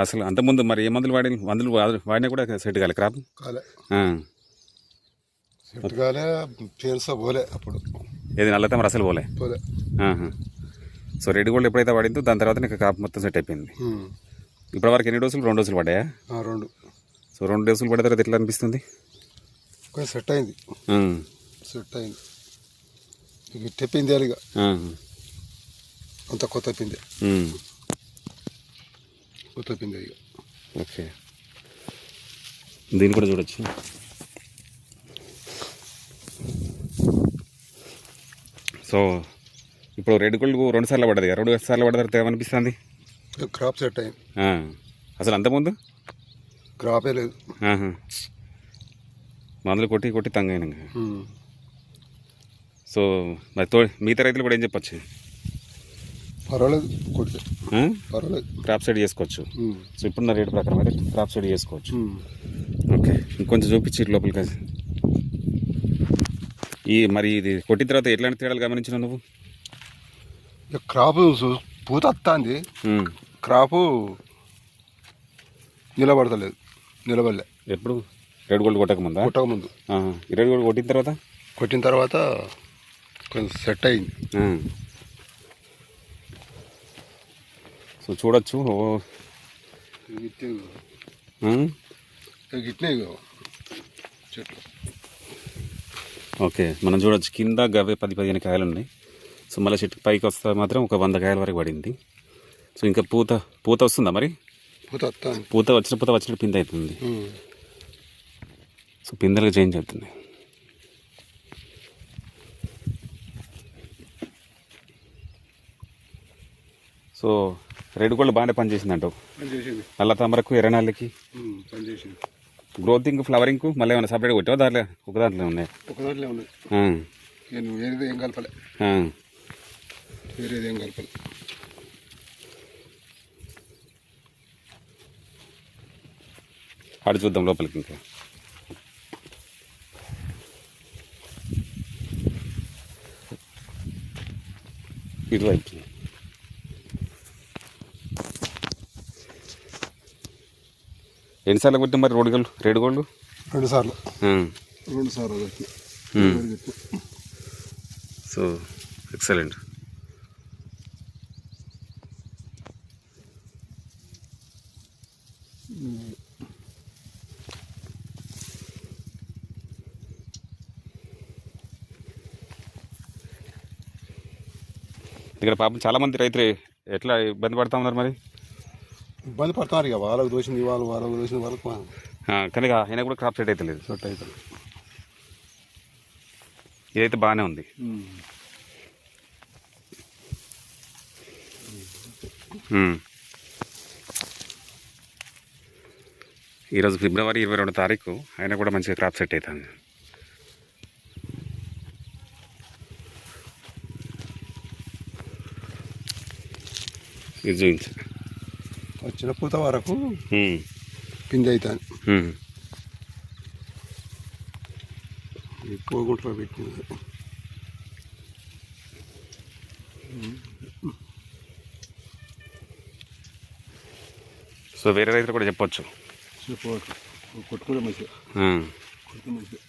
అసలు అంతకుముందు మరి ఏ మందులు వాడి మందులు వాడి- వాడినా కూడా సెట్ కాలే క్రాప్? కాలే. ఆ. సెట్ కాలే పేరుసా పోలే అప్పుడు. ఏది తామర అసలు పోలే? పోలే. సో రెడ్ గోల్డ్ ఎప్పుడైతే వాడిందో దాని తర్వాత నీకు క్రాప్ మొత్తం సెట్ అయిపోయింది. ఇప్పటి వరకు ఎన్ని డోసులు? రెండు డోసులు పడ్డాయా? ఆ, రెండు. సో రెండు డోసులు పడిన తర్వాత ఎట్లా అనిపిస్తుంది? కొంచెం సెట్ అయింది. సెట్ అయింది. ఇక తెప్పింది. అంత కొత్త పిండి ఓకే. దీన్ని కూడా చూడొచ్చు. సో ఇప్పుడు రెడ్ గోల్డ్ రెండు సార్లు పడ్డది రెండు సార్లు పడ్డ తర్వాత ఏమనిపిస్తుంది? క్రాప్ సెట్ అయింది. ఆ. అసలు అంతకుముందు క్రాపే లేదు. మందులు కొట్టి కొట్టి తంగైన. సో మరి తో మిగతా రైతులు కూడా ఏం చెప్పొచ్చు? పర్వాలేదు కొడితే. ఆ? పర్వాలేదు. క్రాప్ సైడ్ చేసుకోవచ్చు. సో ఇప్పుడున్న రేటు ప్రకారం అయితే క్రాప్ సైడ్ చేసుకోవచ్చు. ఓకే. ఇంకొంచెం చూపించి ఇటు లోపలికి ఈ మరి ఇది కొట్టిన తర్వాత ఎట్లాంటి తేడాలు గమనించినావు నువ్వు? క్రాప్ పూత వస్తుంది. క్రాపు నిలబడతలేదు. నిలబడలే. ఎప్పుడు? రెడ్ గోల్డ్ కొట్టక ముందా? కొట్టక ముందు. రెడ్ గోల్డ్ కొట్టిన తర్వాత? కొట్టిన తర్వాత కొంచెం సెట్ అయింది. సో చూడొచ్చు. ఓకే మనం చూడొచ్చు. కింద గవే పది పదిహేను కాయలు ఉన్నాయి. సో మళ్ళీ చెట్టు పైకి వస్తే మాత్రం ఒక వంద కాయల వరకు పడింది. సో ఇంకా పూత పూత వస్తుందా మరి? పూత పూత వచ్చిన పూత వచ్చినట్టు పింద అవుతుంది. సో పిందెలకు చేంజ్ అవుతుంది సో రెడ్ గోల్డ్ బాగానే పనిచేసింది. అంటావు నల్ల తామరకు ఎర్రనాళ్ళకి పనిచేసింది. గ్రోతింగ్ ఫ్లవరింగ్ మళ్ళీ ఏమైనా సపరేట్గా కొట్టావా దాంట్లో ఒక దాంట్లో ఉన్నాయి. ఒక దాంట్లో ఉన్నాయి. నేను వేరేది ఏం కలపలే. వేరేది ఏం కలపలే. ఆడు చూద్దాం లోపలికి ఇంకా. ఇటువైపు. ఎన్నిసార్లు కొట్టిన మరి రోడ్ గోల్డ్ రెడ్ గోల్డ్ రెండు సార్లు. రెండు సార్లు కొట్టి సో ఎక్సలెంట్. ఇక్కడ పాపం చాలా మంది రైతులు ఎట్లా ఇబ్బంది పడతా ఉన్నారు మరి? ఇబ్బంది పడుతున్నారు ఇక. వాళ్ళకు దోసింది వాళ్ళు వాళ్ళకు దోసింది వాళ్ళకు ఆ, కానీ ఇక అయినా కూడా క్రాప్ సెట్ అయితే లేదు. సెట్ అవుతుంది ఇదైతే బాగానే ఉంది. ఈరోజు ఫిబ్రవరి ఇరవై రెండు తారీఖు అయినా కూడా మంచిగా క్రాప్ సెట్ అవుతుంది ఇది చూపించు. వచ్చిన పూత వరకు. పిండి అవుతుంది మ్మ్. ఎక్కువ గుంటలో పెట్టింది సో వేరే రైతులు కూడా చెప్పొచ్చు చెప్పవచ్చు కొట్టుకునే మంచిగా. కొట్టుకునే మంచిగా